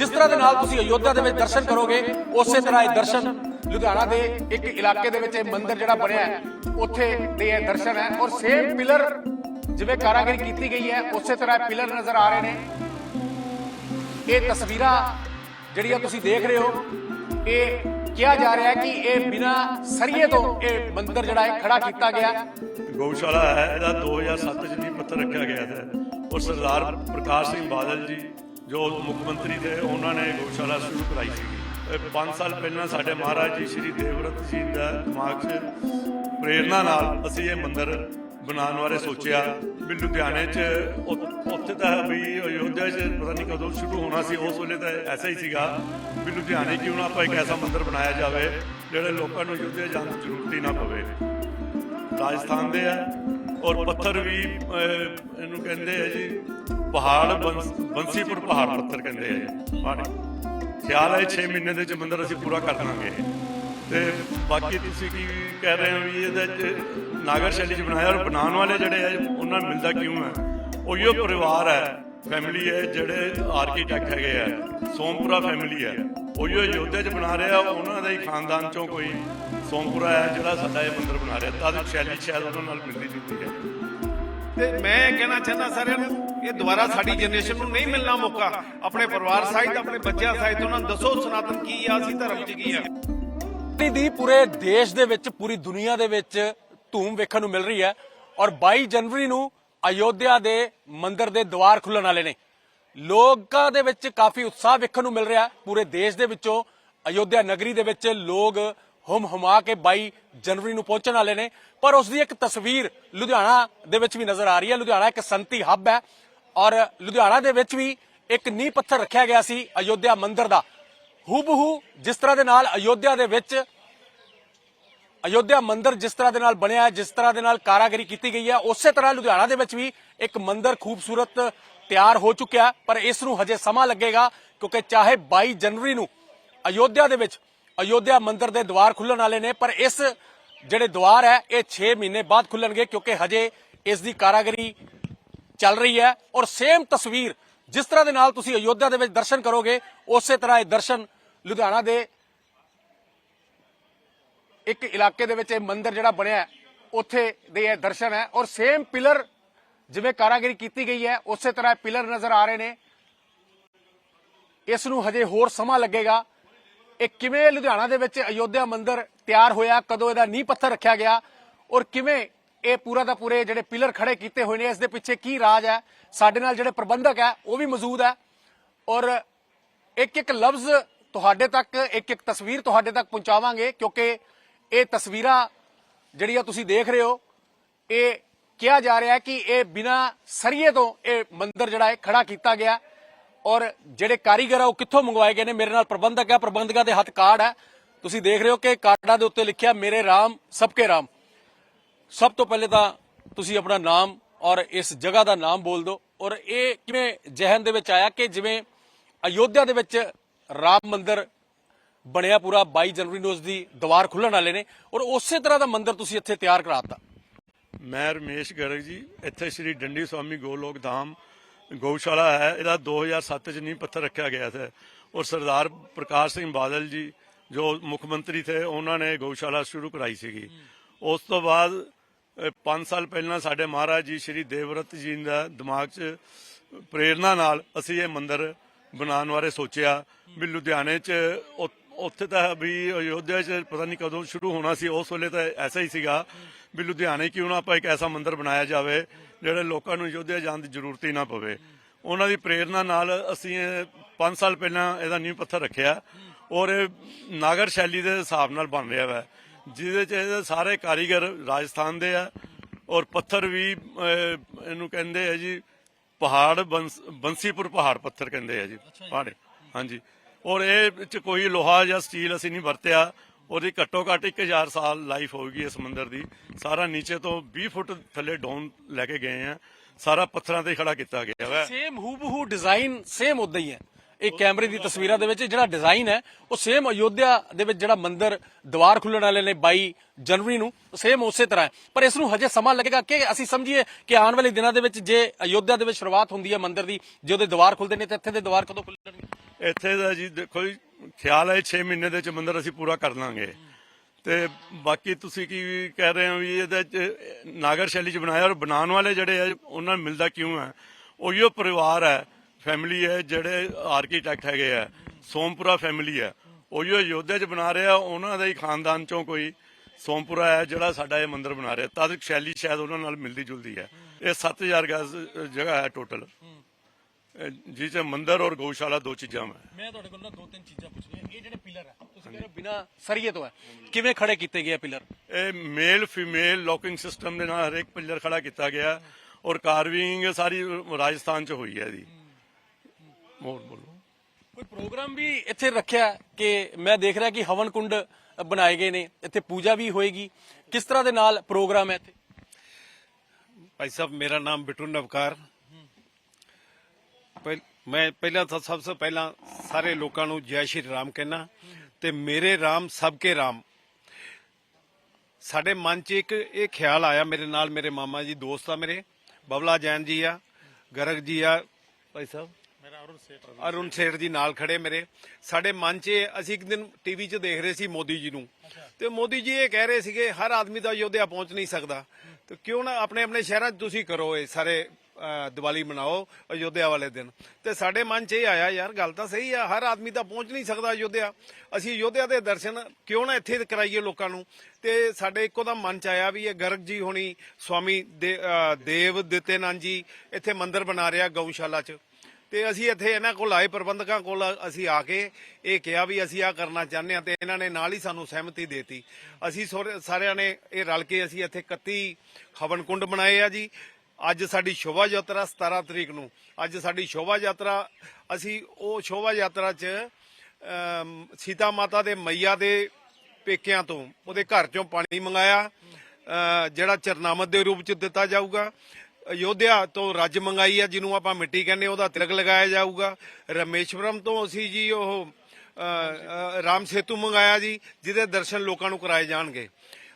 ਜਿਸ ਤਰ੍ਹਾਂ ਦੇ ਨਾਲ ਤੁਸੀਂ ਅਯੋਧਿਆ ਦੇ ਵਿੱਚ ਦਰਸ਼ਨ ਕਰੋਗੇ, ਉਸੇ ਤਰ੍ਹਾਂ ਇਹ ਦਰਸ਼ਨ ਲੁਧਿਆਣਾ ਦੇ ਇੱਕ ਇਲਾਕੇ ਦੇ ਵਿੱਚ ਇਹ ਮੰਦਿਰ ਜਿਹੜਾ ਬਣਿਆ ਹੈ, ਉੱਥੇ ਦੇ ਇਹ ਦਰਸ਼ਨ ਹੈ ਔਰ ਸੇਮ ਪਿਲਰ ਜਿਵੇਂ ਕਾਰਾਗਰੀ ਕੀਤੀ ਗਈ ਹੈ, ਉਸੇ ਤਰ੍ਹਾਂ ਪਿਲਰ ਨਜ਼ਰ ਆ ਰਹੇ ਨੇ। ਇਹ ਤਸਵੀਰਾਂ ਜਿਹੜੀਆਂ ਤੁਸੀਂ ਦੇਖ ਰਹੇ ਹੋ, ਇਹ ਕਿਹਾ ਜਾ ਰਿਹਾ ਹੈ ਕਿ ਇਹ ਬਿਨਾ ਸਰੀਏ ਤੋਂ ਇਹ ਮੰਦਿਰ ਜਿਹੜਾ ਹੈ ਖੜਾ ਕੀਤਾ ਗਿਆ ਗਊਸ਼ਾਲਾ ਹੈ, ਇਹਦਾ 2007 ਚ ਨੀਂਹ ਪੱਥਰ ਰੱਖਿਆ ਗਿਆ ਹੈ। ਔਰ ਸਰਦਾਰ ਪ੍ਰਕਾਸ਼ ਸਿੰਘ ਬਾਦਲ ਜੀ ਜੋ ਮੁੱਖ ਮੰਤਰੀ ਦੇ ਉਹਨਾਂ ਨੇ ਗੋਸ਼ਾਲਾ ਸ਼ੁਰੂ ਕਰਾਈ ਸੀ। 5 ਸਾਲ ਪਹਿਲਾਂ ਸਾਡੇ ਮਹਾਰਾਜ ਜੀ ਸ਼੍ਰੀ ਦੇਵਰਤ ਜੀ ਦਾ ਦਿਮਾਗ 'ਚ ਪ੍ਰੇਰਣਾ ਨਾਲ ਅਸੀਂ ਇਹ ਮੰਦਿਰ ਬਣਾਉਣ ਬਾਰੇ ਸੋਚਿਆ। ਵੀ ਲੁਧਿਆਣੇ 'ਚ ਉੱਥੇ ਤਾਂ ਵੀ ਅਯੋਧਿਆ 'ਚ ਪਤਾ ਨਹੀਂ ਕਦੋਂ ਸ਼ੁਰੂ ਹੋਣਾ ਸੀ, ਉਸ ਵੇਲੇ ਤਾਂ ਐਸਾ ਹੀ ਸੀਗਾ ਵੀ ਲੁਧਿਆਣੇ ਕਿਉਂ ਨਾ ਆਪਾਂ ਇੱਕ ਐਸਾ ਮੰਦਿਰ ਬਣਾਇਆ ਜਾਵੇ, ਜਿਹੜੇ ਲੋਕਾਂ ਨੂੰ ਅਯੋਧਿਆ ਜਾਣ ਦੀ ਜ਼ਰੂਰਤ ਹੀ ਨਾ ਪਵੇ। ਰਾਜਸਥਾਨ ਦੇ ਆ ਔਰ ਪੱਥਰ ਵੀ ਇਹਨੂੰ ਕਹਿੰਦੇ ਆ ਜੀ, ਪਹਾੜ ਬੰਸੀਪੁਰ ਪਹਾੜ ਪੱਥਰ ਕਹਿੰਦੇ ਆ ਜੀ ਖਿਆਲ ਹੈ 6 ਮਹੀਨੇ ਦੇ ਚ ਮੰਦਰ ਅਸੀਂ ਪੂਰਾ ਕਰ ਦਾਂਗੇ ਤੇ ਬਾਕੀ ਤੁਸੀਂ ਕੀ ਕਹਿ ਰਹੇ ਹੋ ਵੀ ਇਹਦੇ ਚ ਨਾਗਰ ਸ਼ੈਲੀ ਚ ਬਣਾਇਆ ਔਰ ਬਣਾਉਣ ਵਾਲੇ ਜਿਹੜੇ ਆ, ਉਹਨਾਂ ਨੂੰ ਮਿਲਦਾ ਕਿਉਂ ਹੈ ਉਹੀਓ ਪਰਿਵਾਰ ਹੈ ਫੈਮਿਲੀ ਹੈ ਜਿਹੜੇ ਆਰਕੀਟੈਕਟ ਹੈਗੇ ਆ, ਸੋਮਪੁਰਾ ਫੈਮਿਲੀ ਹੈ ਉਹੀਓ ਯੋਧੇ ਚ ਬਣਾ ਰਿਹਾ, ਉਹਨਾਂ ਦਾ ਹੀ ਖਾਨਦਾਨ ਚੋਂ ਕੋਈ ਸੋਮਪੁਰਾ ਹੈ ਜਿਹੜਾ ਸਾਡਾ ਇਹ ਮੰਦਿਰ ਬਣਾ ਰਿਹਾ ਤਾਂ ਸ਼ੈਲੀ ਸ਼ਾਇਦ ਉਹਨਾਂ ਨਾਲ ਮਿਲਦੀ ਜੁਲਦੀ ਹੈ। ਤੇ ਮੈਂ ਕਹਿਣਾ ਚਾਹੁੰਦਾ ਸਾਰਿਆਂ ਨੂੰ ਇਹ ਦੁਬਾਰਾ ਸਾਡੀ ਜਨਰੇਸ਼ਨ ਨੂੰ ਨਹੀਂ ਮਿਲਣਾ ਮੌਕਾ। ਆਪਣੇ ਪਰਿਵਾਰ ਸਾਹਿਤ ਆਪਣੇ ਬੱਚਿਆਂ ਸਾਹਿਤ ਉਹਨਾਂ ਨੂੰ ਦੱਸੋ ਸਨਾਤਨ ਕੀ ਆ ਅਸੀਂ ਧਰਮ ਚ ਕੀ ਆ। ਦੀ ਪੂਰੇ ਦੇਸ਼ ਦੇ ਵਿੱਚ ਪੂਰੀ ਦੁਨੀਆ ਦੇ ਵਿੱਚ ਧੂਮ ਵੇਖਣ ਨੂੰ ਮਿਲ ਰਹੀ ਹੈ ਔਰ 22 ਜਨਵਰੀ ਨੂੰ ਅਯੋਧਿਆ ਦੇ ਮੰਦਿਰ ਦੇ ਦੁਆਰ ਖੁੱਲਣ ਵਾਲੇ ਨੇ। ਲੋਕਾਂ ਦੇ ਵਿੱਚ ਕਾਫੀ ਉਤਸ਼ਾਹ ਵੇਖਣ ਨੂੰ ਮਿਲ ਰਿਹਾ ਹੈ। ਪੂਰੇ ਦੇਸ਼ ਦੇ ਵਿੱਚੋਂ ਅਯੋਧਿਆ ਨਗਰੀ ਦੇ ਵਿੱਚ ਲੋਕ ਹੁਮ ਹੁਮਾ ਕੇ 22 ਜਨਵਰੀ ਨੂੰ ਪਹੁੰਚਣ ਵਾਲੇ ਨੇ। ਪਰ ਉਸ ਦੀ ਇੱਕ ਤਸਵੀਰ ਲੁਧਿਆਣਾ ਦੇ ਵਿੱਚ ਵੀ ਨਜ਼ਰ ਆ ਰਹੀ ਹੈ। ਲੁਧਿਆਣਾ ਇੱਕ ਸੰਤੀ ਹੱਬ ਹੈ ਔਰ ਲੁਧਿਆਣਾ ਦੇ ਵਿੱਚ ਵੀ ਇੱਕ ਨੀਂਹ ਪੱਥਰ ਰੱਖਿਆ ਗਿਆ ਸੀ ਅਯੋਧਿਆ ਮੰਦਿਰ ਦਾ। ਹੂਬਹੂ ਜਿਸ ਤਰ੍ਹਾਂ ਦੇ ਨਾਲ ਅਯੋਧਿਆ ਦੇ ਵਿੱਚ ਅਯੋਧਿਆ ਮੰਦਿਰ ਜਿਸ ਤਰ੍ਹਾਂ ਦੇ ਨਾਲ ਬਣਿਆ ਹੈ, ਜਿਸ ਤਰ੍ਹਾਂ ਦੇ ਨਾਲ ਕਾਰਾਗਰੀ ਕੀਤੀ ਗਈ ਹੈ, ਉਸੇ ਤਰ੍ਹਾਂ ਲੁਧਿਆਣਾ ਦੇ ਵਿੱਚ ਵੀ ਇੱਕ ਮੰਦਿਰ ਖੂਬਸੂਰਤ ਤਿਆਰ ਹੋ ਚੁੱਕਿਆ ਪਰ ਇਸ ਨੂੰ ਹਜੇ ਸਮਾਂ ਲੱਗੇਗਾ ਕਿਉਂਕਿ ਚਾਹੇ 22 ਜਨਵਰੀ ਨੂੰ ਅਯੋਧਿਆ ਦੇ ਵਿੱਚ ਅਯੋਧਿਆ ਮੰਦਿਰ ਦੇ ਦੁਆਰ ਖੁੱਲਣ ਵਾਲੇ ਨੇ, ਪਰ ਇਸ ਜਿਹੜੇ ਦੁਆਰ ਹੈ, ਇਹ 6 ਮਹੀਨੇ ਬਾਅਦ ਖੁੱਲਣਗੇ ਕਿਉਂਕਿ ਹਜੇ ਇਸ ਦੀ ਕਾਰਾਗਰੀ ਚੱਲ ਰਹੀ ਹੈ। ਔਰ ਸੇਮ ਤਸਵੀਰ ਜਿਸ ਤਰ੍ਹਾਂ ਦੇ ਨਾਲ ਤੁਸੀਂ ਅਯੋਧਿਆ ਦੇ ਵਿੱਚ ਦਰਸ਼ਨ ਕਰੋਗੇ, ਉਸੇ ਤਰ੍ਹਾਂ ਇਹ ਦਰਸ਼ਨ ਲੁਧਿਆਣਾ ਦੇ ਇੱਕ ਇਲਾਕੇ ਦੇ ਵਿੱਚ ਇਹ ਮੰਦਿਰ ਜਿਹੜਾ ਬਣਿਆ ਉੱਥੇ ਦੇ ਇਹ ਦਰਸ਼ਨ ਹੈ। ਔਰ ਸੇਮ ਪਿਲਰ ਜਿਵੇਂ ਕਾਰਾਗਰੀ ਕੀਤੀ ਗਈ ਹੈ, ਉਸੇ ਤਰ੍ਹਾਂ ਪਿਲਰ ਨਜ਼ਰ ਆ ਰਹੇ ਨੇ। ਇਸ ਨੂੰ ਹਜੇ ਹੋਰ ਸਮਾਂ ਲੱਗੇਗਾ। ਇਹ ਕਿਵੇਂ ਲੁਧਿਆਣਾ ਦੇ ਵਿੱਚ ਅਯੋਧਿਆ ਮੰਦਿਰ ਤਿਆਰ ਹੋਇਆ? ਕਦੋਂ ਇਹਦਾ ਨੀਂਹ ਪੱਥਰ ਰੱਖਿਆ ਗਿਆ? ਔਰ ਕਿਵੇਂ ਇਹ ਪੂਰਾ ਦਾ ਪੂਰੇ ਜਿਹੜੇ ਪਿਲਰ ਖੜੇ ਕੀਤੇ ਹੋਏ ਨੇ, ਇਸ ਦੇ ਪਿੱਛੇ ਕੀ ਰਾਜ ਹੈ? ਸਾਡੇ ਨਾਲ ਜਿਹੜੇ ਪ੍ਰਬੰਧਕ ਹੈ, ਉਹ ਵੀ ਮੌਜੂਦ ਹੈ। ਔਰ ਇੱਕ ਇੱਕ ਲਫ਼ਜ਼ ਤੁਹਾਡੇ ਤੱਕ, ਇੱਕ ਇੱਕ ਤਸਵੀਰ ਤੁਹਾਡੇ ਤੱਕ ਪਹੁੰਚਾਵਾਂਗੇ, ਕਿਉਂਕਿ ਇਹ ਤਸਵੀਰਾਂ ਜਿਹੜੀਆਂ ਤੁਸੀਂ ਦੇਖ ਰਹੇ ਹੋ, ਇਹ ਕਿਹਾ ਜਾ ਰਿਹਾ ਹੈ ਕਿ ਇਹ ਬਿਨਾ ਸਰੀਏ ਤੋਂ ਇਹ ਮੰਦਿਰ ਜਿਹੜਾ ਹੈ ਖੜਾ ਕੀਤਾ ਗਿਆ। ਔਰ ਜਿਹੜੇ ਕਾਰੀਗਰ ਆ, ਉਹ ਕਿੱਥੋਂ ਮੰਗਵਾਏ ਗਏ ਨੇ? ਮੇਰੇ ਨਾਲ ਪ੍ਰਬੰਧਕ ਹੈ ਪ੍ਰਬੰਧਕਾਂ ਦੇ ਹੱਥ ਕਾਰਡ ਹੈ ਤੁਸੀਂ ਦੇਖ ਰਹੇ ਹੋ ਕਿ ਕਾਰਡਾਂ ਦੇ ਉੱਤੇ ਲਿਖਿਆ, ਮੇਰੇ ਰਾਮ, ਸਬਕੇ ਰਾਮ। ਸਭ ਤੋਂ ਪਹਿਲੇ ਤਾਂ ਤੁਸੀਂ ਆਪਣਾ ਨਾਮ ਔਰ ਇਸ ਜਗ੍ਹਾ ਦਾ ਨਾਮ ਬੋਲ ਦਿਓ। ਔਰ ਇਹ ਕਿਵੇਂ ਜਹਨ ਦੇ ਵਿੱਚ ਆਇਆ ਕਿ ਜਿਵੇਂ ਅਯੋਧਿਆ ਦੇ ਵਿੱਚ ਰਾਮ ਮੰਦਿਰ ਬਣਿਆ ਪੂਰਾ 22 ਜਨਵਰੀ ਨੂੰ ਉਸ ਦੀ ਦੀਵਾਰ ਖੁੱਲਣ ਵਾਲੇ ਨੇ ਔਰ ਉਸੇ ਤਰ੍ਹਾਂ ਦਾ ਮੰਦਿਰ ਤੁਸੀਂ ਇੱਥੇ ਤਿਆਰ ਕਰਾਤਾ। ਮੈਂ ਰਮੇਸ਼ ਗਰਗ ਜੀ, ਇੱਥੇ ਸ਼੍ਰੀ ਡੰਡੀ ਸਵਾਮੀ ਗੋਲੋਕ ਧਾਮ ਗਊਸ਼ਾਲਾ ਹੈ, ਇਹਦਾ 2007 ਚ ਨੀਂਹ ਪੱਥਰ ਰੱਖਿਆ ਗਿਆ ਸੀ। ਔਰ ਸਰਦਾਰ ਪ੍ਰਕਾਸ਼ ਸਿੰਘ ਬਾਦਲ ਜੀ, ਜੋ ਮੁੱਖ ਮੰਤਰੀ ਥੇ ਉਹਨਾਂ ਨੇ ਗਊਸ਼ਾਲਾ ਸ਼ੁਰੂ ਕਰਾਈ ਸੀਗੀ। ਉਸ ਤੋਂ ਬਾਅਦ 5 ਸਾਲ ਪਹਿਲਾਂ ਸਾਡੇ ਮਹਾਰਾਜ ਜੀ, ਸ਼੍ਰੀ ਦੇਵਰਤ ਜੀ ਦਾ ਦਿਮਾਗ 'ਚ ਪ੍ਰੇਰਣਾ ਨਾਲ ਅਸੀਂ ਇਹ ਮੰਦਿਰ ਬਣਾਉਣ ਬਾਰੇ ਸੋਚਿਆ ਵੀ ਲੁਧਿਆਣੇ 'ਚ ਉ- ਉੱਥੇ ਤਾਂ ਵੀ ਅਯੋਧਿਆ 'ਚ ਪਤਾ ਨਹੀਂ ਕਦੋਂ ਸ਼ੁਰੂ ਹੋਣਾ ਸੀ ਉਸ ਵੇਲੇ ਤਾਂ ਐਸਾ ਹੀ ਸੀਗਾ ਵੀ ਲੁਧਿਆਣੇ ਕਿਉਂ ਨਾ ਆਪਾਂ ਇੱਕ ਐਸਾ ਮੰਦਿਰ ਬਣਾਇਆ ਜਾਵੇ ਜਿਹੜੇ ਲੋਕਾਂ ਨੂੰ ਅਯੋਧਿਆ ਜਾਣ ਦੀ ਜ਼ਰੂਰਤ ਹੀ ਨਾ ਪਵੇ। ਉਹਨਾਂ ਦੀ ਪ੍ਰੇਰਣਾ ਨਾਲ ਅਸੀਂ 5 ਸਾਲ ਪਹਿਲਾਂ ਇਹਦਾ ਨੀਂਹ ਪੱਥਰ ਰੱਖਿਆ ਔਰ ਇਹ ਨਾਗਰ ਸ਼ੈਲੀ ਦੇ ਹਿਸਾਬ ਨਾਲ ਬਣ ਰਿਹਾ ਵਾ ਜਿਹਦੇ 'ਚ ਇਹਦੇ ਸਾਰੇ ਕਾਰੀਗਰ ਰਾਜਸਥਾਨ ਦੇ ਆ ਔਰ ਪੱਥਰ ਵੀ ਇਹਨੂੰ ਕਹਿੰਦੇ ਆ ਜੀ ਪਹਾੜ ਬੰਸ- ਬੰਸੀਪੁਰ ਪਹਾੜ ਪੱਥਰ ਕਹਿੰਦੇ ਆ ਜੀ। ਪਹਾੜੇ ਹਾਂਜੀ। ਔਰ ਇਹ ਚ ਕੋਈ ਲੋਹਾ ਜਾਂ ਸਟੀਲ ਅਸੀਂ ਨਹੀਂ ਵਰਤਿਆ। ਉਹਦੀ ਘੱਟੋ ਘੱਟ 1000 ਸਾਲ ਲਾਈਫ ਹੋਊਗੀ ਇਸ ਮੰਦਿਰ ਦੀ। ਸਾਰਾ ਨੀਚੇ ਤੋਂ 20 ਫੁੱਟ ਥੱਲੇ ਡਾਊਨ ਲੈ ਕੇ ਗਏ ਆ। ਸਾਰਾ ਪੱਥਰਾਂ ਤੇ ਖੜਾ ਕੀਤਾ ਗਿਆ ਵਾ। ਸੇਮ ਹੂਬਹੂ ਡਿਜ਼ਾਈਨ ਸੇਮ ਉਦਾਂ ਹੀ ਹੈ। ਇਹ ਕੈਮਰੇ ਦੀ ਤਸਵੀਰਾਂ ਦੇ ਵਿੱਚ ਜਿਹੜਾ ਡਿਜ਼ਾਈਨ ਹੈ, ਉਹ ਸੇਮ ਅਯੋਧਿਆ ਦੇ ਵਿੱਚ ਜਿਹੜਾ ਮੰਦਿਰ ਦੀਵਾਰ ਖੁੱਲਣ ਵਾਲੇ ਨੇ 22 ਜਨਵਰੀ ਨੂੰ ਸੇਮ ਉਸੇ ਤਰ੍ਹਾਂ ਹੈ। ਪਰ ਇਸ ਨੂੰ ਹਜੇ ਸਮਾਂ ਲੱਗੇਗਾ ਕਿ ਅਸੀਂ ਸਮਝੀਏ ਕਿ ਆਉਣ ਵਾਲੇ ਦਿਨਾਂ ਦੇ ਵਿੱਚ ਜੇ ਅਯੋਧਿਆ ਦੇ ਵਿੱਚ ਸ਼ੁਰੂਆਤ ਹੁੰਦੀ ਹੈ ਮੰਦਿਰ ਦੀ, ਜੇ ਉਹਦੇ ਦਵਾਰ ਖੁੱਲਦੇ ਨੇ ਤਾਂ ਇੱਥੇ ਦੇ ਦੀਵਾਰ ਕਦੋਂ ਖੁੱਲਣਗੇ? ਇੱਥੇ ਦਾ ਜੀ ਦੇਖੋ ਜੀ ਖਿਆਲ ਹੈ 6 ਮਹੀਨੇ ਦੇ ਚ ਮੰਦਿਰ ਅਸੀਂ ਪੂਰਾ ਕਰ ਲਾਂਗੇ। ਤੇ ਬਾਕੀ ਤੁਸੀਂ ਕੀ ਕਹਿ ਰਹੇ ਹੋ ਵੀ ਇਹਦੇ ਚ ਨਾਗਰ ਸ਼ੈਲੀ ਚ ਬਣਾਇਆ ਔਰ ਬਣਾਉਣ ਵਾਲੇ ਜਿਹੜੇ ਆ, ਉਹਨਾਂ ਨੂੰ ਮਿਲਦਾ ਕਿਉਂ ਹੈ ਉਹੀਓ ਪਰਿਵਾਰ ਹੈ ਫੈਮਿਲੀ ਹੈ, ਜਿਹੜੇ ਆਰਕੀਟੈਕਟ ਹੈਗੇ ਆ, ਸੋਮਪੁਰਾ ਫੈਮਿਲੀ ਹੈ। ਉਹੀਓ ਅਯੋਧਿਆ ਚ ਬਣਾ ਰਿਹਾ, ਉਹਨਾਂ ਦਾ ਹੀ ਖਾਨਦਾਨ ਚੋਂ ਕੋਈ ਸੋਮਪੁਰਾ ਹੈ, ਜਿਹੜਾ ਸਾਡਾ ਇਹ ਮੰਦਿਰ ਬਣਾ ਰਿਹਾ। ਤਦ ਸ਼ੈਲੀ ਸ਼ਾਇਦ ਉਹਨਾਂ ਨਾਲ ਮਿਲਦੀ ਜੁਲਦੀ ਹੈ। ਇਹ 7000 ਗਜ਼ ਜਗ੍ਹਾ ਹੈ ਟੋਟਲ ਜਿਸ ਚ ਮੰਦਿਰ ਔਰ ਗਊਸ਼ਾਲਾ ਦੋ ਚੀਜ਼ਾਂ ਮੈਂ। ਤੁਹਾਡੇ ਕੋਲ ਨਾ ਦੋ ਤਿੰਨ ਚੀਜ਼ਾਂ ਪੁੱਛਣੀਆਂ। ਇਹ ਜਿਹੜੇ ਪਿਲਰ ਹੈ ਤੁਸੀਂ ਕਹਿੰਦੇ ਬਿਨਾ ਸਰੀਏ ਤੋਂ ਹੈ ਕਿਵੇਂ ਖੜੇ ਕੀਤੇ ਗਏ ਪਿਲਰ? ਇਹ ਮੇਲ ਫੀਮੇਲ ਲੌਕਿੰਗ ਸਿਸਟਮ ਦੇ ਨਾਲ ਹਰੇਕ ਪਿੱਲਰ ਖੜਾ ਕੀਤਾ ਗਿਆ ਔਰ ਕਾਰਵਿੰਗ ਸਾਰੀ ਰਾਜਸਥਾਨ ਚ ਹੋਈ ਹੈ ਇਹਦੀ ਮੋਰ ਬੋਲੋ। ਕੋਈ ਪ੍ਰੋਗਰਾਮ ਵੀ ਇੱਥੇ ਰੱਖਿਆ ਕਿ ਮੈਂ ਦੇਖ ਰਿਹਾ ਕਿ ਹਵਨ ਕੁੰਡ ਬਣਾਏ ਗਏ ਨੇ ਇੱਥੇ ਪੂਜਾ ਵੀ ਹੋਏਗੀ। ਕਿਸ ਤਰ੍ਹਾਂ ਦੇ ਨਾਲ ਪ੍ਰੋਗਰਾਮ ਹੈ ਇੱਥੇ? ਭਾਈ ਸਾਹਿਬ ਮੇਰਾ ਨਾਮ ਬਿਟੂ ਨਵਕਾਰ। ਪਹਿ- ਮੈਂ ਪਹਿਲਾਂ ਤਾਂ ਸਭ ਤੋਂ ਪਹਿਲਾਂ ਸਾਰੇ ਲੋਕਾਂ ਨੂੰ ਜੈ ਸ਼੍ਰੀ ਰਾਮ ਕਹਿਣਾ ਤੇ ਮੇਰੇ ਰਾਮ ਸਭ ਕੇ ਰਾਮ। ਸਾਡੇ ਮਨ 'ਚ ਇੱਕ ਇਹ ਖਿਆਲ ਆਇਆ ਮੇਰੇ ਨਾਲ ਮੇਰੇ ਮਾਮਾ ਜੀ ਦੋਸਤ ਆ ਮੇਰੇ ਬਬਲਾ ਜੈਨ ਜੀ ਆ ਗਰਗ ਜੀ ਆ ਭਾਈ ਸਾਹਿਬ? ਅਰੁਣ ਸੇਠ ਜੀ ਨਾਲ ਖੜੇ ਮੇਰੇ। ਸਾਡੇ ਮਨ 'ਚ ਅਸੀਂ ਇੱਕ ਦਿਨ ਟੀਵੀ 'ਚ ਦੇਖ ਰਹੇ ਸੀ ਮੋਦੀ ਜੀ ਨੂੰ। ਤੇ ਮੋਦੀ ਜੀ ਇਹ ਕਹਿ ਰਹੇ ਸੀਗੇ ਹਰ ਆਦਮੀ ਤਾਂ ਅਯੋਧਿਆ ਪਹੁੰਚ ਨਹੀਂ ਸਕਦਾ। ਤੇ ਕਿਉਂ ਨਾ ਆਪਣੇ ਆਪਣੇ ਸ਼ਹਿਰਾਂ 'ਚ ਤੁਸੀਂ ਕਰੋ ਇਹ ਸਾਰੇ ਦੀਵਾਲੀ ਮਨਾਓ ਅਯੋਧਿਆ ਵਾਲੇ ਦਿਨ। ਤੇ ਸਾਡੇ ਮਨ 'ਚ ਇਹ ਆਇਆ ਯਾਰ ਗੱਲ ਤਾਂ ਸਹੀ ਆ ਹਰ ਆਦਮੀ ਤਾਂ ਪਹੁੰਚ ਨਹੀਂ ਸਕਦਾ ਅਯੋਧਿਆ। ਅਸੀਂ ਅਯੋਧਿਆ ਦੇ ਦਰਸ਼ਨ ਕਿਉਂ ਨਾ ਇੱਥੇ ਕਰਾਈਏ ਲੋਕਾਂ ਨੂੰ? ਤੇ ਸਾਡੇ ਇੱਕੋ ਦਾ ਮਨ 'ਚ ਆਇਆ ਵੀ ਇਹ ਗਰਗ ਜੀ ਹੋਣੀ ਸਵਾਮੀ ਦੇ- ਅਹ, ਦੇਵ ਦਿੱਤੇਨੰਦ ਜੀ ਇੱਥੇ ਮੰਦਿਰ ਬਣਾ ਰਿਹਾ ਗਊਸ਼ਾਲਾ 'ਚ। ਤੇ ਅਸੀਂ ਇੱਥੇ ਇਹਨਾਂ ਕੋਲ ਆਏ ਪ੍ਰਬੰਧਕਾਂ ਕੋਲ ਅਸੀਂ ਆ ਕੇ ਇਹ ਕਿਹਾ ਵੀ ਅਸੀਂ ਆ ਕਰਨਾ ਚਾਹੁੰਦੇ ਹਾਂ ਤੇ ਇਹਨਾਂ ਨੇ ਨਾਲ ਹੀ ਸਾਨੂੰ ਸਹਿਮਤੀ ਦੇਤੀ। ਅਸੀਂ ਸੋਰੇ- ਸਾਰਿਆਂ ਨੇ ਇਹ ਰਲ ਕੇ ਅਸੀਂ ਇੱਥੇ 31 ਹਵਨ ਕੁੰਡ ਬਣਾਏ ਆ ਜੀ। ਅੱਜ ਸਾਡੀ ਸ਼ੋਭਾ ਯਾਤਰਾ 17 ਤਰੀਕ ਨੂੰ, ਅੱਜ ਸਾਡੀ ਸ਼ੋਭਾ ਯਾਤਰਾ, ਅਸੀਂ ਉਹ ਸ਼ੋਭਾ ਯਾਤਰਾ 'ਚ ਸੀਤਾ ਮਾਤਾ ਦੇ ਮਈਆ ਦੇ ਪੇਕਿਆਂ ਤੋਂ, ਉਹਦੇ ਘਰ ਚੋਂ ਪਾਣੀ ਮੰਗਾਇਆ ਜਿਹੜਾ ਚਰਨਾਮਤ ਦੇ ਰੂਪ ਚ ਦਿੱਤਾ ਜਾਊਗਾ। ਅਯੋਧਿਆ ਤੋਂ ਰੱਜ ਮੰਗਾਈ ਆ, ਜਿਹਨੂੰ ਆਪਾਂ ਮਿੱਟੀ ਕਹਿੰਦੇ ਉਹਦਾ ਤਿਲਕ ਲਗਾਇਆ ਜਾਊਗਾ। ਰਮੇਸ਼ਵਰਮ ਤੋਂ ਅਸੀਂ ਜੀ ਉਹ ਰਾਮ ਸੇਤੂ ਮੰਗਾਇਆ ਜੀ, ਜਿਹਦੇ ਦਰਸ਼ਨ ਲੋਕਾਂ ਨੂੰ ਕਰਾਏ ਜਾਣਗੇ।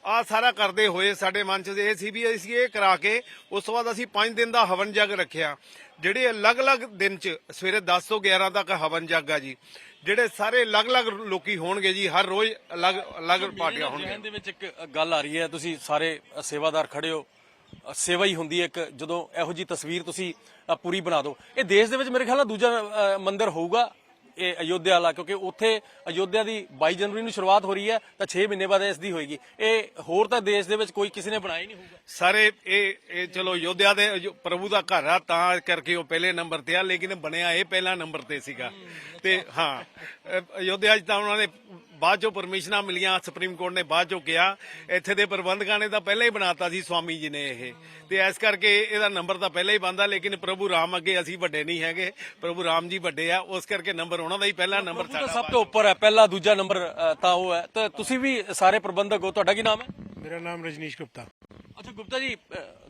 ਆ ਸਾਰਾ ਕਰਦੇ ਹੋਏ ਸਾਡੇ ਮਨ ਚ ਇਹ ਸੀ ਵੀ ਅਸੀਂ ਇਹ ਕਰਾ ਕੇ ਉਸ ਤੋਂ ਬਾਅਦ ਅਸੀਂ 5 ਦਿਨ ਦਾ ਹਵਨ ਜਗ ਰੱਖਿਆ। ਜਿਹੜੇ ਅਲੱਗ-ਅਲੱਗ ਦਿਨ ਚ ਸਵੇਰੇ 10 ਤੋਂ 11 ਤੱਕ ਹਵਨ ਜਗ ਆ ਜੀ। ਜਿਹੜੇ ਸਾਰੇ ਅਲੱਗ-ਅਲੱਗ ਲੋਕੀ ਹੋਣਗੇ ਜੀ ਹਰ ਰੋਜ਼ ਅਲੱਗ ਅਲੱਗ ਪਾਰਟੀਆਂ ਹੋਣਗੀਆਂ। ਦੇ ਵਿੱਚ ਇੱਕ ਗੱਲ ਆ ਰਹੀ ਹੈ ਤੁਸੀਂ ਸਾਰੇ ਸੇਵਾਦਾਰ ਖੜੇ ਹੋ। ਸੇਵਾ ਹੀ ਹੁੰਦੀ ਹੈ ਇੱਕ ਜਦੋਂ ਇਹੋ ਜੀ ਤਸਵੀਰ ਤੁਸੀਂ ਪੂਰੀ ਬਣਾ ਦਿਓ। ਇਹ ਦੇਸ਼ ਦੇ ਵਿੱਚ ਮੇਰੇ ਖਿਆਲ ਨਾਲ ਦੂਜਾ ਮੰਦਿਰ ਹੋਊਗਾ। ਇਹ ਅਯੋਧਿਆ ਵਾਲਾ ਕਿਉਂਕਿ ਉੱਥੇ ਅਯੋਧਿਆ ਦੀ 22 ਜਨਵਰੀ ਨੂੰ ਸ਼ੁਰੂਆਤ ਹੋ ਰਹੀ ਹੈ ਤਾਂ 6 ਮਹੀਨੇ ਬਾਅਦ ਇਸ ਦੀ ਹੋਏਗੀ। ਇਹ ਹੋਰ ਤਾਂ ਦੇਸ਼ ਦੇ ਵਿੱਚ ਕੋਈ ਕਿਸੇ ਨੇ ਬਣਾਇਆ ਨਹੀਂ ਹੋਊਗਾ। ਸਾਰੇ ਇਹ ਇਹ ਚਲੋ ਅਯੋਧਿਆ ਦੇ ਜੋ ਪ੍ਰਭੂ ਦਾ ਘਰ ਆ ਤਾਂ ਕਰਕੇ ਉਹ ਪਹਿਲੇ ਨੰਬਰ ਤੇ ਆ ਲੇਕਿਨ ਬਣਿਆ ਇਹ ਪਹਿਲਾ ਨੰਬਰ ਤੇ ਸੀਗਾ। ਤੇ ਹਾਂ ਅ, ਅਯੋਧਿਆ 'ਚ ਤਾਂ ਉਹਨਾਂ ਨੇ ਬਾਅਦ ਚੋਂ ਪਰਮਿਸ਼ਨਾਂ ਮਿਲੀਆਂ ਸੁਪਰੀਮ ਕੋਰਟ ਨੇ ਬਾਅਦ ਚੋਂ ਕਿਹਾ ਇੱਥੇ ਦੇ ਪ੍ਰਬੰਧਕਾਂ ਨੇ ਤਾਂ ਪਹਿਲਾਂ ਹੀ ਬਣਾਤਾ ਸੀ ਸਵਾਮੀ ਜੀ ਨੇ ਇਹ। ਤੇ ਇਸ ਕਰਕੇ ਇਹਦਾ ਨੰਬਰ ਤਾਂ ਪਹਿਲਾਂ ਹੀ ਬੰਦਾ ਲੇਕਿਨ ਪ੍ਰਭੂ ਰਾਮ ਅੱਗੇ ਅਸੀਂ ਵੱਡੇ ਨਹੀਂ ਹੈਗੇ। ਪ੍ਰਭੂ ਰਾਮ ਜੀ ਵੱਡੇ ਆ ਉਸ ਕਰਕੇ ਨੰਬਰ ਉਹਨਾਂ ਦਾ ਹੀ ਪਹਿਲਾ ਨੰਬਰ ਸਾਡਾ ਸਭ ਤੋਂ ਉੱਪਰ ਹੈ ਪਹਿਲਾ ਦੂਜਾ ਨੰਬਰ ਤਾਂ ਉਹ ਹੈ। ਤਾਂ ਤੁਸੀਂ ਵੀ ਸਾਰੇ ਪ੍ਰਬੰਧਕ ਹੋ ਤੁਹਾਡਾ ਕੀ ਨਾਮ ਹੈ? ਮੇਰਾ ਨਾਮ ਰਜਨੀਸ਼ ਗੁਪਤਾ। ਅੱਛਾ ਗੁਪਤਾ ਜੀ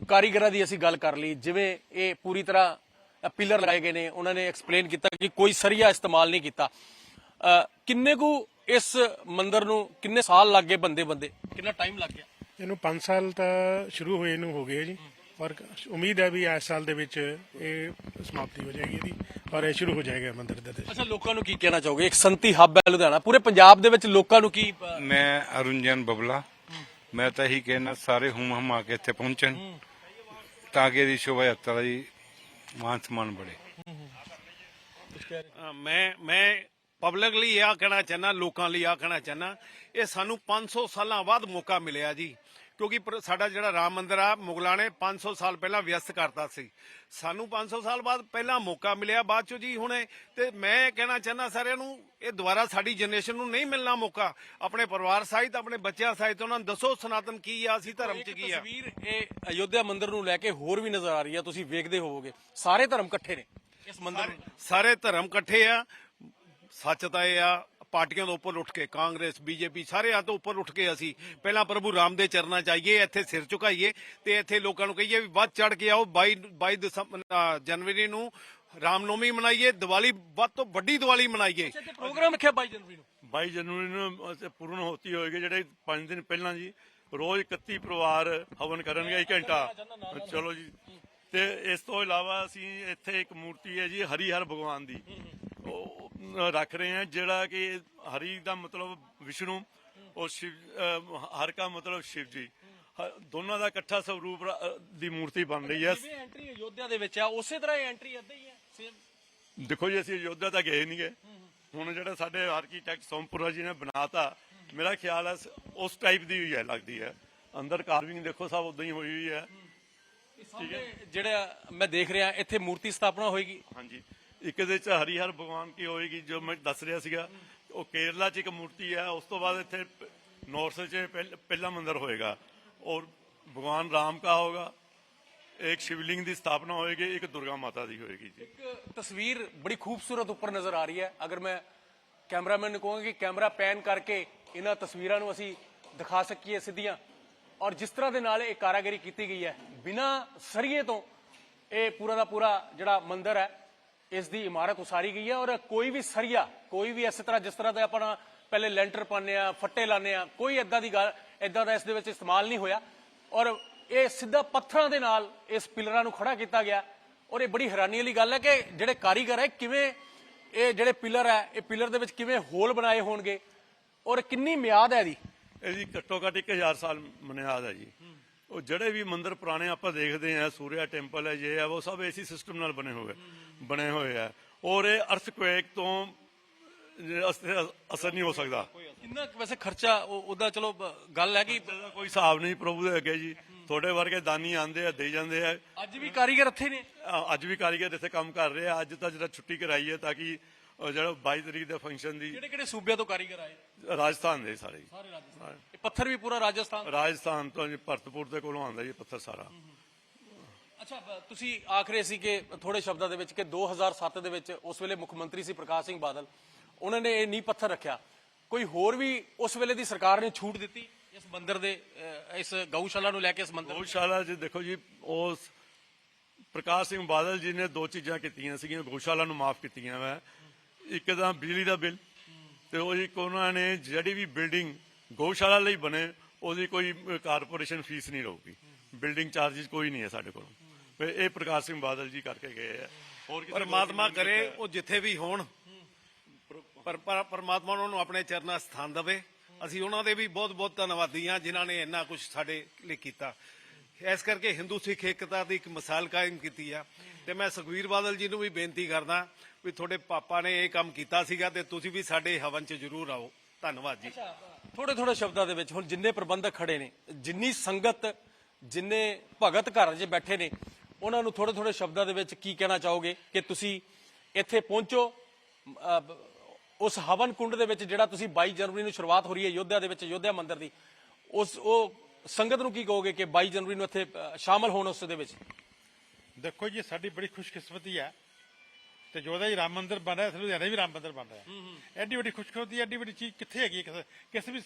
ਕਾਰੀਗਰਾਂ ਦੀ ਅਸੀਂ ਗੱਲ ਕਰ ਲਈ ਜਿਵੇਂ ਇਹ ਪੂਰੀ ਤਰ੍ਹਾਂ ਪਿਲਰ ਲਗਾਏ ਗਏ ਨੇ ਉਹਨਾਂ ਨੇ ਐਕਸਪਲੇਨ ਕੀਤਾ ਕਿ ਕੋਈ ਸਰੀਆ ਇਸਤੇਮਾਲ ਨਹੀਂ ਕੀਤਾ। ਕਿੰਨੇ ਕੁ ਇਸ ਮੰਦਿਰ ਨੂੰ ਕਿੰਨੇ ਸਾਲ ਲੱਗ ਗਏ ਬੰਦੇ ਬੰਦੇ? ਕਿੰਨਾ ਟਾਈਮ ਲੱਗ ਗਿਆ? ਇਹਨੂੰ 5 ਸਾਲ ਤਾਂ ਸ਼ੁਰੂ ਹੋਏ ਨੂੰ ਹੋ ਗਏ ਜੀ। ਔਰ ਉਮੀਦ ਹੈ ਵੀ ਇਸ ਸਾਲ ਦੇ ਵਿੱਚ ਇਹ ਸਮਾਪਤੀ ਹੋ ਜਾਏਗੀ ਇਹਦੀ। ਔਰ ਇਹ ਸ਼ੁਰੂ ਹੋ ਜਾਏਗਾ ਮੰਦਿਰ ਦਾ ਤੇ ਅੱਛਾ ਲੋਕਾਂ ਨੂੰ ਕੀ ਕਹਿਣਾ ਚਾਹੋਗੇ? ਇੱਕ ਸੰਤੀ ਹੱਬ ਹੈ ਲੁਧਿਆਣਾ। ਪੂਰੇ ਪੰਜਾਬ ਦੇ ਵਿੱਚ ਲੋਕਾਂ ਨੂੰ ਕੀ ਮੈਂ ਅਰੁਣ ਜੈਨ ਬਬਲਾ। ਮੈਂ ਤਾਂ ਇਹੀ ਕਹਿਣਾ ਸਾਰੇ ਹੁਮ ਹਮ ਆ ਕੇ ਇੱਥੇ ਪਹੁੰਚਣ ਤਾਂ ਕਿ ਇਹਦੀ ਸ਼ੋਭਾ ਯਾਤਰਾ ਦੀ ਮਾਨ ਸਨਮਾਨ ਬੜੇ ਮੈਂ ਮੈਂ ਪਬਲਿਕ ਲਈ ਇਹ ਕਹਿਣਾ ਚਾਹਨਾ ਲੋਕਾਂ ਲਈ ਆ ਕਹਿਣਾ ਚਾਹਨਾ ਇਹ ਸਾਨੂੰ 500 ਸਾਲਾਂ ਬਾਅਦ ਮੌਕਾ ਮਿਲਿਆ ਜੀ। ਕਿਉਂਕਿ ਸਾਡਾ ਜਿਹੜਾ ਰਾਮ ਮੰਦਿਰ ਆ ਮੁਗਲਾਂ ਨੇ 500 ਸਾਲ ਪਹਿਲਾਂ ਵਿਅਸਤ ਕਰਤਾ ਸੀ। ਸਾਨੂੰ 500 ਸਾਲ ਬਾਅਦ ਪਹਿਲਾਂ ਮੌਕਾ ਮਿਲਿਆ ਬਾਅਦ ਚੋਂ ਜੀ ਹੁਣੇ। ਤੇ ਮੈਂ ਕਹਿਣਾ ਚਾਹਨਾ ਸਾਰਿਆਂ ਨੂੰ ਇਹ ਦੁਬਾਰਾ ਸਾਡੀ ਜਨਰੇਸ਼ਨ ਨੂੰ ਨਹੀਂ ਮਿਲਣਾ ਮੌਕਾ। ਆਪਣੇ ਪਰਿਵਾਰ ਸਾਹਿਤ ਆਪਣੇ ਬੱਚਿਆਂ ਸਾਹਿਤ ਉਹਨਾਂ ਨੂੰ ਦੱਸੋ ਸਨਾਤਨ ਕੀ ਆ ਅਸੀਂ ਧਰਮ ਚ ਕੀ ਆ। ਤਸਵੀਰ ਇਹ ਅਯੋਧਿਆ ਮੰਦਿਰ ਨੂੰ ਲੈ ਕੇ ਹੋਰ ਵੀ ਨਜ਼ਰ ਆ ਰਹੀ ਹੈ ਤੁਸੀਂ ਵੇਖਦੇ ਹੋਵੋਗੇ। ਸਾਰੇ ਧਰਮ ਇਕੱਠੇ ਨੇ ਇਸ ਮੰਦਿਰ ਸਾਰੇ ਧਰਮ ਇਕੱਠੇ ਆ ਸੱਚ ਤਾਂ ਇਹ ਆ ਪਾਰਟੀਆਂ ਤੋਂ ਉੱਪਰ ਉੱਠ ਕੇ ਕਾਂਗਰਸ ਬੀਜੇਪੀ ਸਾਰੇ ਆ ਤੋਂ ਉੱਪਰ ਉੱਠ ਕੇ ਅਸੀਂ ਪਹਿਲਾਂ ਪ੍ਰਭੂ ਰਾਮ ਦੇ ਚਰਨਾਂ ਚ ਆਈਏ ਇੱਥੇ ਸਿਰ ਝੁਕਾਈਏ ਤੇ ਇੱਥੇ ਲੋਕਾਂ ਨੂੰ ਕਹੀਏ ਵੀ ਵੱਧ ਚੜ ਕੇ ਆਓ 22 22 ਦਸੰਬਰ ਜਨਵਰੀ ਨੂੰ ਰਾਮਨੌਮੀ ਮਨਾਈਏ ਦੀਵਾਲੀ ਵੱਧ ਤੋਂ ਵੱਡੀ ਦੀਵਾਲੀ ਮਨਾਈਏ। ਤੇ ਪ੍ਰੋਗਰਾਮ ਰੱਖਿਆ 22 ਜਨਵਰੀ ਨੂੰ? 22 ਜਨਵਰੀ ਨੂੰ ਅਸੀਂ ਪੂਰਨ ਹੋਤੀ ਹੋਏਗੀ ਜਿਹੜੇ 5 ਦਿਨ ਪਹਿਲਾਂ ਜੀ ਰੋਜ਼ 31 ਪਰਿਵਾਰ ਹਵਨ ਕਰਨਗੇ 1 ਘੰਟਾ। ਚਲੋ ਜੀ ਤੇ ਇਸ ਤੋਂ ਇਲਾਵਾ ਅਸੀਂ ਇੱਥੇ ਇੱਕ ਮੂਰਤੀ ਹੈ ਜੀ ਹਰੀਹਰ ਭਗਵਾਨ ਦੀ। ਰੱਖ ਰਹੇ ਹਾਂ ਜਿਹੜਾ ਕਿ ਹਰੀ ਦਾ ਮਤਲਬ ਵਿਸ਼ਨੂੰ ਔਰ ਸ਼ਿਵ ਹਰ ਦਾ ਮਤਲਬ ਸ਼ਿਵ ਜੀ। ਹ- ਦੋਨਾਂ ਦਾ ਇਕੱਠਾ ਸਰੂਪ ਦੀ ਮੂਰਤੀ ਬਣ ਰਹੀ ਹੈ। ਜਿਵੇਂ ਐਂਟਰੀ ਅਯੋਧਿਆ ਦੇ ਵਿੱਚ ਆ ਉਸੇ ਤਰ੍ਹਾਂ ਐਂਟਰੀ ਇਦਾਂ ਹੀ ਹੈ ਸੇਮ ਦੇਖੋ ਜੀ ਅਸੀਂ ਅਯੋਧਿਆ ਤਾਂ ਗਏ ਨਹੀਂ ਗਏ ਹੁਣ ਜਿਹੜਾ ਸਾਡੇ ਆਰਕੀਟੈਕਟ ਸੋਮਪੁਰਾ ਜੀ ਨੇ ਬਣਾਤਾ ਮੇਰਾ ਖਿਆਲ ਹੈ ਉਸ ਟਾਈਪ ਦੀ ਹੀ ਹੈ ਲੱਗਦੀ ਹੈ। ਅੰਦਰ ਕਾਰਵਿੰਗ ਦੇਖੋ ਸਭ ਉਦਾਂ ਹੀ ਹੋਈ ਹੋਈ ਹੈ। ਸਾਹਮਣੇ ਜਿਹੜਾ ਮੈਂ ਦੇਖ ਰਿਹਾ ਇੱਥੇ ਮੂਰਤੀ ਸਥਾਪਨਾ ਹੋਏਗੀ। ਹਾਂਜੀ। ਇੱਕ ਇਹਦੇ ਚ ਹਰੀਹਰ ਭਗਵਾਨ ਕੀ ਹੋਏਗੀ ਜੋ ਮੈਂ ਦੱਸ ਰਿਹਾ ਸੀਗਾ, ਉਹ ਕੇਰਲਾ ਚ ਇੱਕ ਮੂਰਤੀ ਹੈ, ਉਸ ਤੋਂ ਬਾਅਦ ਇੱਥੇ ਨਾਰਥ ਚ ਪਹਿਲਾ ਮੰਦਿਰ ਹੋਏਗਾ। ਔਰ ਭਗਵਾਨ ਰਾਮ का ਹੋਗਾ, ਇੱਕ ਸ਼ਿਵਲਿੰਗ ਦੀ ਸਥਾਪਨਾ ਹੋਏਗੀ, ਇੱਕ ਦੁਰਗਾ ਮਾਤਾ ਦੀ ਹੋਏਗੀ ਜੀ। ਇੱਕ ਤਸਵੀਰ ਬੜੀ ਖੂਬਸੂਰਤ ਉੱਪਰ ਨਜ਼ਰ ਆ ਰਹੀ ਹੈ। ਅਗਰ ਮੈਂ ਕੈਮਰਾਮੈਨ ਨੂੰ ਕਹਾਂਗਾ ਕਿ ਕੈਮਰਾ ਪੈਨ ਕਰਕੇ ਇਹਨਾਂ ਤਸਵੀਰਾਂ ਨੂੰ ਅਸੀਂ ਦਿਖਾ ਸਕੀਏ ਸਿੱਧੀਆਂ। ਔਰ ਜਿਸ ਤਰ੍ਹਾਂ ਦੇ ਨਾਲ ਇਹ ਕਾਰਾਗਰੀ ਕੀਤੀ ਗਈ ਹੈ, ਬਿਨਾਂ ਸਰੀਏ ਤੋਂ ਇਹ ਪੂਰਾ ਦਾ ਪੂਰਾ ਜਿਹੜਾ ਮੰਦਿਰ ਹੈ ਇਸ ਦੀ ਇਮਾਰਤ ਉਸਾਰੀ ਗਈ ਹੈ ਔਰ ਕੋਈ ਵੀ ਸਰੀਆ, ਕੋਈ ਵੀ ਇਸ ਤਰ੍ਹਾਂ ਜਿਸ ਤਰ੍ਹਾਂ ਦਾ ਆਪਣਾ ਪਹਿਲੇ ਲੈਂਟਰ ਪਾਉਂਦੇ ਆ ਫੱਟੇ ਲਾਉਂਦੇ ਆ ਕੋਈ ਏਦਾਂ ਦੀ ਗੱਲ, ਏਦਾਂ ਦਾ ਇਸ ਦੇ ਵਿੱਚ ਇਸਤੇਮਾਲ ਨਹੀਂ ਹੋਇਆ। ਔਰ ਇਹ ਸਿੱਧਾ ਪੱਥਰਾਂ ਦੇ ਨਾਲ ਇਸ ਪਿਲਰਾਂ ਨੂੰ ਖੜਾ ਕੀਤਾ ਗਿਆ। ਔਰ ਇਹ ਬੜੀ ਹੈਰਾਨੀ ਵਾਲੀ ਗੱਲ ਹੈ ਕਿ ਜਿਹੜੇ ਕਾਰੀਗਰ ਹੈ, ਕਿਵੇਂ ਇਹ ਜਿਹੜੇ ਪਿਲਰ ਹੈ, ਇਹ ਪਿਲਰ ਦੇ ਵਿੱਚ ਕਿਵੇਂ ਹੋਲ ਬਣਾਏ ਹੋਣਗੇ? ਔਰ ਕਿੰਨੀ ਮਿਆਦ ਹੈ ਇਹਦੀ? ਇਹਦੀ ਘੱਟੋ ਘੱਟ 1000 ਸਾਲ ਮਨਿਆਦ ਹੈ ਜੀ। ਉਹ ਜਿਹੜੇ ਵੀ ਮੰਦਿਰ ਪੁਰਾਣੇ ਆਪਾਂ ਦੇਖਦੇ ਆ ਸੂਰਿਆ ਟੈਂਪਲ ਹੈ, ਜੇ ਹੈ, ਉਹ ਸਭ ਏਸੀ ਸਿਸਟਮ ਨਾਲ ਬਣੇ ਹੋਏ। ਬਣੇ ਹੋਏ ਆ। ਔਰ ਇਹ ਅਰਥਕੁਏਕ ਤੋਂ ਅਸ- ਅਸਰ ਨਹੀਂ ਹੋ ਸਕਦਾ। ਕਿੰਨਾ ਵੈਸੇ ਖਰਚਾ ਉਹ- ਉਹਦਾ ਚਲੋ ਗੱਲ ਹੈ ਕਿ ਕੋਈ ਹਿਸਾਬ ਨਹੀਂ ਪ੍ਰਭੂ ਦੇ ਅੱਗੇ ਜੀ। ਤੁਹਾਡੇ ਵਰਗੇ ਦਾਨੀ ਆਂਦੇ ਆ ਦੇ ਜਾਂਦੇ ਆ। ਅੱਜ ਵੀ ਕਾਰੀਗਰ ਇੱਥੇ ਨੇ? ਅੱਜ ਵੀ ਕਾਰੀਗਰ ਇੱਥੇ ਕੰਮ ਕਰ ਰਹੇ ਆ। ਅੱਜ ਤਾਂ ਜਿਹੜਾ ਛੁੱਟੀ ਕਰਾਈ ਹੈ ਤਾਂ ਕਿ ਜਿਹੜਾ 22 ਤਰੀਕ ਦੇ ਫੰਕਸ਼ਨ ਦੀ ਕਿਹੜੇ ਕਿਹੜੇ ਸੂਬਿਆਂ ਤੋਂ ਕਾਰੀਗਰ ਆਏ? ਰਾਜਸਥਾਨ ਦੇ ਸਾਰੇ। ਸਾਰੇ ਰਾਜਸਥਾਨ। ਇਹ ਪੱਥਰ ਵੀ ਪੂਰਾ ਰਾਜਸਥਾਨ? ਰਾਜਸਥਾਨ ਤੋਂ ਜੀ ਭਰਤਪੁਰ ਦੇ ਕੋਲੋਂ ਆਉਂਦਾ ਜੀ ਪੱਥਰ ਸਾਰਾ। ਅੱਛਾ ਬ- ਤੁਸੀਂ ਆਖ ਰਹੇ ਸੀ ਕਿ ਥੋੜੇ ਸ਼ਬਦਾਂ ਦੇ ਵਿੱਚ ਕਿ 2007 ਦੇ ਵਿੱਚ ਉਸ ਵੇਲੇ ਮੁੱਖ ਮੰਤਰੀ ਸੀ ਪ੍ਰਕਾਸ਼ ਸਿੰਘ ਬਾਦਲ। ਉਹਨਾਂ ਨੇ ਇਹ ਨੀਂਹ ਪੱਥਰ ਰੱਖਿਆ। ਕੋਈ ਹੋਰ ਵੀ ਉਸ ਵੇਲੇ ਦੀ ਸਰਕਾਰ ਨੇ ਛੂਟ ਦਿੱਤੀ ਇਸ ਮੰਦਿਰ ਦੇ ਅਹ, ਇਸ ਗਊਸ਼ਾਲਾ ਨੂੰ ਲੈ ਕੇ ਇਸ ਮੰਦਿਰ ਗਊਸ਼ਾਲਾ ਜੀ ਦੇਖੋ ਜੀ ਉਸ ਪ੍ਰਕਾਸ਼ ਸਿੰਘ ਬਾਦਲ ਜੀ ਨੇ ਦੋ ਚੀਜ਼ਾਂ ਕੀਤੀਆਂ ਸੀਗੀਆਂ। ਗਊਸ਼ਾਲਾ ਨੂੰ ਮਾਫ ਕੀਤੀਆਂ ਵਾ ਇੱਕ ਤਾਂ ਬਿਜਲੀ ਦਾ ਬਿੱਲ ਤੇ ਉਹ ਇੱਕ ਉਹਨਾਂ ਨੇ ਜਿਹੜੀ ਵੀ ਬਿਲਡਿੰਗ ਗਊਸ਼ਾਲਾ ਲਈ ਬਣੇ ਉਹਦੀ ਕੋਈ ਕਾਰਪੋਰੇਸ਼ਨ ਫੀਸ ਨਹੀਂ ਰਹੂਗੀ। ਬਿਲਡਿੰਗ ਚਾਰजेस ਕੋਈ ਨਹੀਂ ਹੈ ਸਾਡੇ ਕੋਲ। ਤੇ ਇਹ ਪ੍ਰਕਾਸ਼ ਸਿੰਘ ਬਾਦਲ ਜੀ ਕਰਕੇ ਗਏ ਆ। ਹੋਰ ਕਿਸੇ ਪਰਮਾਤਮਾ ਕਰੇ ਉਹ ਜਿੱਥੇ ਵੀ ਹੋਣ। ਪਰ ਪਰ ਪਰਮਾਤਮਾ ਉਹਨਾਂ ਨੂੰ ਆਪਣੇ ਚਰਨਾਂ ਸਥਾਨ ਦੇਵੇ। ਅਸੀਂ ਉਹਨਾਂ ਦੇ ਵੀ ਬਹੁਤ ਬਹੁਤ ਧੰਨਵਾਦੀ ਹਾਂ ਜਿਨ੍ਹਾਂ ਨੇ ਇੰਨਾ ਕੁਝ ਸਾਡੇ ਲਈ ਕੀਤਾ। ਇਸ ਕਰਕੇ ਹਿੰਦੂ ਸਿੱਖ ਏਕਤਾ ਦੀ ਇੱਕ ਮਿਸਾਲ ਕਾਇਮ ਕੀਤੀ ਆ। ਤੇ ਮੈਂ ਸੁਖਵੀਰ ਬਾਦਲ ਜੀ ਨੂੰ ਵੀ ਬੇਨਤੀ ਕਰਦਾ ਵੀ ਤੁਹਾਡੇ ਪਾਪਾ ਨੇ ਇਹ ਕੰਮ ਕੀਤਾ ਸੀਗਾ ਤੇ ਤੁਸੀਂ ਵੀ ਸਾਡੇ ਹਵਨ 'ਚ ਜ਼ਰੂਰ ਆਓ। ਧੰਨਵਾਦ ਜੀ। ਥੋੜੇ ਥੋੜੇ ਸ਼ਬਦਾਂ ਦੇ ਵਿੱਚ ਹੁਣ ਜਿੰਨੇ ਪ੍ਰਬੰਧਕ ਖੜੇ ਨੇ ਜਿੰਨੀ ਸੰਗਤ ਜਿੰਨੇ ਭਗਤ ਘਰ 'ਚ ਬੈਠੇ ਨੇ ਉਹਨਾਂ ਨੂੰ ਥੋੜੇ ਥੋੜੇ ਸ਼ਬਦਾਂ ਦੇ ਵਿੱਚ ਕੀ ਕਹਿਣਾ ਚਾਹੋਗੇ ਕਿ ਤੁਸੀਂ ਇੱਥੇ ਪਹੁੰਚੋ ਉਸ ਹਵਨ ਕੁੰਡ ਦੇ ਵਿੱਚ ਜਿਹੜਾ ਤੁਸੀਂ 22 ਜਨਵਰੀ ਨੂੰ ਸ਼ੁਰੂਆਤ ਹੋ ਰਹੀ ਹੈ ਯੋਧਿਆ ਦੇ ਵਿੱਚ ਯੋਧਿਆ ਮੰਦਿਰ ਦੀ ਉਸ ਉਹ ਸੰਗਤ ਨੂੰ ਕੀ ਕਹੋਗੇ ਕਿ 22 ਜਨਵਰੀ ਨੂੰ ਇੱਥੇ ਸ਼ਾਮਲ ਹੋਣ ਉਸ ਦੇ ਵਿੱਚ? ਦੇਖੋ ਜੀ ਸਾਡੀ ਬੜੀ ਖੁਸ਼ਕਿਸਮਤੀ ਹੈ ਤੇ ਜੋਦਾ ਜੀ ਰਾਮ ਮੰਦਿਰ ਬਣ ਰਿਹਾ ਲੁਧਿਆਣੇ ਵੀ ਰਾਮ ਮੰਦਿਰ ਬਣ ਰਿਹਾ ਐਡੀ ਵੱਡੀ ਖੁਸ਼ਕਿਸਮਤੀ ਐਡੀ ਵੱਡੀ ਚੀਜ਼ ਕਿੱਥੇ ਹੈਗੀ ਕਿਸੇ ਕਿਸੇ ਵੀ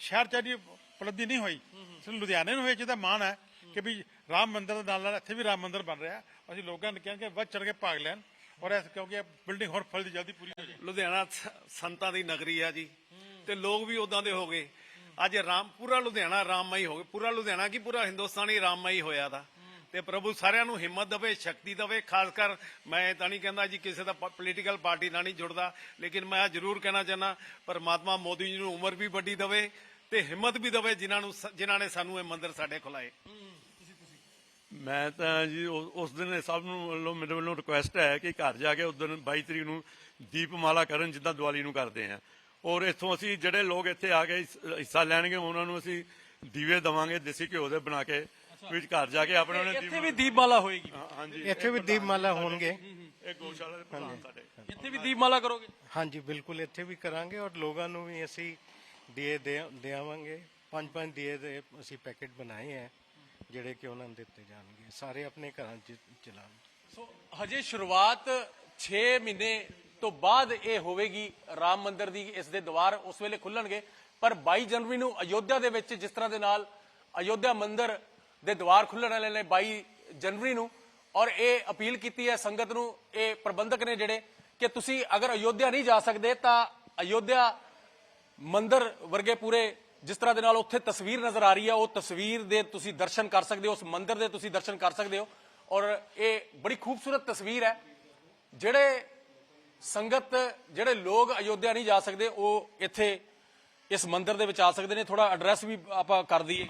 ਸ਼ਹਿਰ ਚ ਐਡੀ ਉਪਲਬਧੀ ਨਹੀਂ ਹੋਈ। ਸਿਰਫ ਲੁਧਿਆਣੇ ਨੂੰ ਹੋਈ ਜਿਹਦਾ ਮਾਣ ਹੈ ਕਿ ਵੀ ਰਾਮ ਮੰਦਿਰ ਦੇ ਨਾਲ ਨਾਲ ਇੱਥੇ ਵੀ ਰਾਮ ਮੰਦਿਰ ਬਣ ਰਿਹਾ। ਅਸੀਂ ਲੋਕਾਂ ਨੂੰ ਕਹਿੰਦੇ ਵੱਧ ਚੜ ਕੇ ਭਾਗ ਲੈਣ ਔਰ ਇਸ ਕਿਉਂਕਿ ਇਹ ਬਿਲਡਿੰਗ ਹੋਰ ਫਲ ਦੀ ਜਲਦੀ ਪੂਰੀ ਹੋ ਜਾਏ। ਲੁਧਿਆਣਾ ਸ- ਸੰਤਾਂ ਦੀ ਨਗਰੀ ਆ ਜੀ। ਤੇ ਲੋਕ ਵੀ ਉਦਾਂ ਦੇ ਹੋ ਗਏ। ਅੱਜ ਰਾਮ, ਪੂਰਾ ਲੁਧਿਆਣਾ ਰਾਮਮਈ ਹੋ ਗਿਆ। ਪੂਰਾ ਲੁਧਿਆਣਾ ਕੀ ਪੂਰਾ ਹਿੰਦੁਸਤਾਨੀ ਰਾਮਮਈ ਹੋਇਆ ਦਾ ਤੇ ਪ੍ਰਭੂ ਸਾਰਿਆਂ ਨੂੰ ਹਿੰਮਤ ਦੇਵੇ, ਸ਼ਕਤੀ ਦੇਵੇ। ਖਾਸ ਕਰ ਮੈਂ ਇਹ ਤਾਂ ਨਹੀਂ ਕਹਿੰਦਾ ਜੀ ਕਿਸੇ ਦਾ ਪੋਲੀਟੀਕਲ ਪਾਰਟੀ ਨਾਲ ਨਹੀਂ ਜੁੜਦਾ। ਲੇਕਿਨ ਮੈਂ ਜ਼ਰੂਰ ਕਹਿਣਾ ਚਾਹੁੰਦਾ, ਪਰਮਾਤਮਾ ਮੋਦੀ ਜੀ ਨੂੰ ਉਮਰ ਵੀ ਵੱਡੀ ਦੇਵੇ। ਤੇ ਹਿੰਮਤ ਵੀ ਦੇਵੇ ਜਿਨ੍ਹਾਂ ਨੂੰ ਜਿਨ੍ਹਾਂ ਨੇ ਸਾਨੂੰ ਇਹ ਮੰਦਿਰ ਸਾਡੇ ਖੁਲਾਏ ਮੈਂ ਤਾਂ ਜੀ ਉਸ ਦਿਨ ਸਭ ਨੂੰ ਵੱਲੋਂ ਮੇਰੇ ਵੱਲੋਂ ਰਿਕੁਐਸਟ ਹੈ ਕਿ ਘਰ ਜਾ ਕੇ ਉਸ ਦਿਨ 22 ਤਰੀਕ ਨੂੰ ਦੀਪਮਾਲਾ ਕਰਨ ਜਿੱਦਾਂ ਦੀਵਾਲੀ ਨੂੰ ਕਰਦੇ ਆ ਔਰ ਇੱਥੋਂ ਅਸੀਂ ਜਿਹੜੇ ਲੋਕ ਇੱਥੇ ਆ ਕੇ ਹਿੱਸ- ਹਿੱਸਾ ਲੈਣਗੇ ਉਹਨਾਂ ਨੂੰ ਅਸੀਂ ਦੀਵੇ ਦਵਾਂਗੇ ਦੇਸੀ ਘਿਓ ਦੇ ਬਣਾ ਕੇ ਵਿੱਚ ਘਰ ਜਾ ਕੇ ਆਪਣੇ ਉਹਨੇ ਇੱਥੇ ਵੀ ਦੀਪਮਾਲਾ ਹੋਏਗੀ। ਹਾਂਜੀ। ਇੱਥੇ ਵੀ ਦੀਪਮਾਲਾ ਹੋਣਗੇ। ਇਹ ਗੋਸ਼ਾਲਾ ਦੇ ਪ੍ਰਧਾਨ ਸਾਡੇ। ਇੱਥੇ ਵੀ ਦੀਪਮਾਲਾ ਕਰੋਗੇ? ਹਾਂਜੀ ਬਿਲਕੁਲ ਇੱਥੇ ਵੀ ਕਰਾਂਗੇ ਔਰ ਲੋਕਾਂ ਨੂੰ ਵੀ ਅਸੀਂ ਦੀਏ ਦੇਵਾਂਗੇ। ਪੰਜ ਪੰਜ ਦੀਏ ਦੇ ਅਸੀਂ ਪੈਕੇਟ ਬਣਾਏ ਹੈ, ਜਿਹੜੇ ਕਿ ਉਹਨਾਂ ਨੂੰ ਦਿੱਤੇ ਜਾਣਗੇ। ਸਾਰੇ ਆਪਣੇ ਘਰਾਂ 'ਚ ਚਲਾਉਣ। ਸੋ ਹਜੇ ਸ਼ੁਰੂਆਤ 6 ਮਹੀਨੇ ਤੋਂ ਬਾਅਦ ਇਹ ਹੋਵੇਗੀ। ਰਾਮ ਮੰਦਿਰ ਦੀ ਇਸ ਦੇ ਦੁਆਰ ਉਸ ਵੇਲੇ ਖੁੱਲਣਗੇ। ਪਰ 22 ਜਨਵਰੀ ਨੂੰ ਅਯੋਧਿਆ ਦੇ ਵਿੱਚ ਜਿਸ ਤਰ੍ਹਾਂ ਦੇ ਨਾਲ ਅਯੋਧਿਆ ਮੰਦਿਰ ਦੇ ਦੁਆਰ ਖੁੱਲਣ ਵਾਲੇ ਨੇ 22 ਜਨਵਰੀ ਨੂੰ, ਔਰ ਇਹ ਅਪੀਲ ਕੀਤੀ ਹੈ ਸੰਗਤ ਨੂੰ, ਇਹ ਪ੍ਰਬੰਧਕ ਨੇ ਜਿਹੜੇ ਕਿ ਤੁਸੀਂ ਅਗਰ ਅਯੋਧਿਆ ਨਹੀਂ ਜਾ ਸਕਦੇ ਤਾਂ ਅਯੋਧਿਆ ਮੰਦਿਰ ਵਰਗੇ ਪੂਰੇ ਜਿਸ ਤਰ੍ਹਾਂ ਦੇ ਨਾਲ ਉੱਥੇ ਤਸਵੀਰ ਨਜ਼ਰ ਆ ਰਹੀ ਹੈ ਉਹ ਤਸਵੀਰ ਦੇ ਤੁਸੀਂ ਦਰਸ਼ਨ ਕਰ ਸਕਦੇ ਹੋ, ਉਸ ਮੰਦਿਰ ਦੇ ਤੁਸੀਂ ਦਰਸ਼ਨ ਕਰ ਸਕਦੇ ਹੋ ਔਰ ਇਹ ਬੜੀ ਖੂਬਸੂਰਤ ਤਸਵੀਰ ਹੈ। ਜਿਹੜੇ ਸੰਗਤ, ਜਿਹੜੇ ਲੋਕ ਅਯੋਧਿਆ ਨਹੀਂ ਜਾ ਸਕਦੇ, ਉਹ ਇੱਥੇ ਇਸ ਮੰਦਿਰ ਦੇ ਵਿੱਚ ਆ ਸਕਦੇ ਨੇ। ਥੋੜਾ ਐਡਰੈਸ ਵੀ ਆਪਾਂ ਕਰ ਦਈਏ।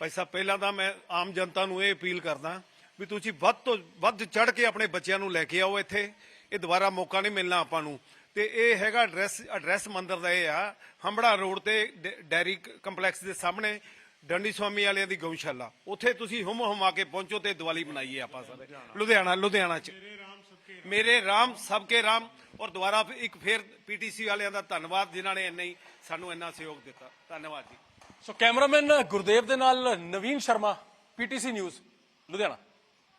ਭਾਈ ਸਾਹਿਬ, ਪਹਿਲਾਂ ਤਾਂ ਮੈਂ ਆਮ ਜਨਤਾ ਨੂੰ ਇਹ ਅਪੀਲ ਕਰਦਾ ਵੀ ਤੁਸੀਂ ਵੱਧ ਤੋਂ ਵੱਧ ਚੜ ਕੇ ਆਪਣੇ ਬੱਚਿਆਂ ਨੂੰ ਲੈ ਕੇ ਆਓ ਇੱਥੇ। ਇਹ ਦੁਬਾਰਾ ਮੌਕਾ ਨਹੀਂ ਮਿਲਣਾ ਆਪਾਂ ਨੂੰ। ਤੇ ਇਹ ਹੈਗਾ ਐਡਰੈਸ ਐਡਰੈਸ ਮੰਦਿਰ ਦਾ ਇਹ ਆ ਹੰਬੜਾ ਰੋਡ ਤੇ ਡੈਰੀ ਕੰਪਲੈਕਸ ਦੇ ਸਾਹਮਣੇ ਡੰਡੀ ਸਵਾਮੀ ਵਾਲਿਆਂ ਦੀ ਗਊਸ਼ਾਲਾ। ਉੱਥੇ ਤੁਸੀਂ ਹੁਮ ਹੁਮਾ ਕੇ ਪਹੁੰਚੋ ਤੇ ਦੀਵਾਲੀ ਮਨਾਈਏ ਆਪਾਂ ਸਾਰੇ ਲੁਧਿਆਣਾ ਲੁਧਿਆਣਾ ਚ। ਮੇਰੇ ਰਾਮ ਸਬਕੇ ਰਾਮ। ਔਰ ਦੁਬਾਰਾ ਫਿਰ ਇੱਕ ਫੇਰ ਪੀਟੀਸੀ ਵਾਲਿਆਂ ਦਾ ਧੰਨਵਾਦ ਜਿਨ੍ਹਾਂ ਨੇ ਇੰਨਾ ਹੀ ਸਾਨੂੰ ਇੰਨਾ ਸਹਿਯੋਗ ਦਿੱਤਾ। ਧੰਨਵਾਦ ਜੀ। ਸੋ ਕੈਮਰਾਮੈਨ ਗੁਰਦੇਵ ਦੇ ਨਾਲ ਨਵੀਨ ਸ਼ਰਮਾ ਪੀਟੀਸੀ ਨਿਊਜ਼ ਲੁਧਿਆਣਾ।